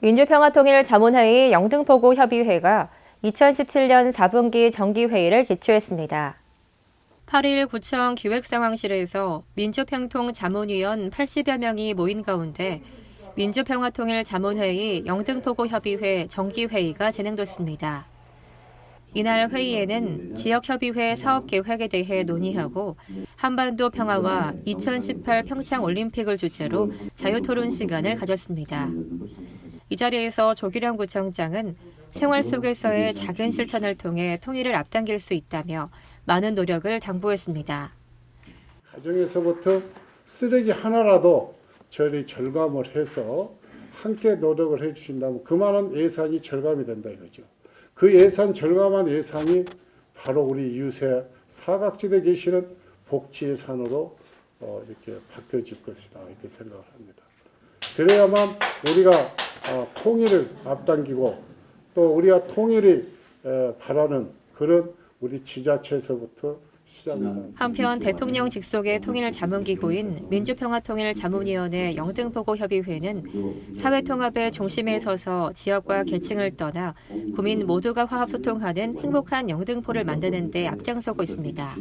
민주평화통일 자문회의 영등포구 협의회가 2017년 4분기 정기회의를 개최했습니다. 8일 구청 기획상황실에서 민주평통 자문위원 80여 명이 모인 가운데 민주평화통일 자문회의 영등포구 협의회 정기회의가 진행됐습니다. 이날 회의에는 지역협의회 사업계획에 대해 논의하고 한반도 평화와 2018 평창 올림픽을 주제로 자유토론 시간을 가졌습니다. 이 자리에서 조기령 구청장은 생활 속에서의 작은 실천을 통해 통일을 앞당길 수 있다며 많은 노력을 당부했습니다. 가정에서부터 쓰레기 하나라도 저희 절감을 해서 함께 노력을 해 주신다면 그만한 예산이 절감이 된다 이거죠. 그 예산 절감한 예산이 바로 우리 이웃의 사각지대에 계시는 복지 예산으로 어, 이렇게 바뀌어질 것이다 이렇게 생각을 합니다. 그래야만 우리가 어, 통일을 앞당기고 또 우리가 통일이 에, 바라는 그런 우리 지자체에서부터 시작이다. 한편 대통령 직속의 통일 자문기구인 민주평화통일 자문위원회 영등포구 협의회는 사회통합의 중심에 서서 지역과 계층을 떠나 구민 모두가 화합소통하는 행복한 영등포를 만드는 데 앞장서고 있습니다.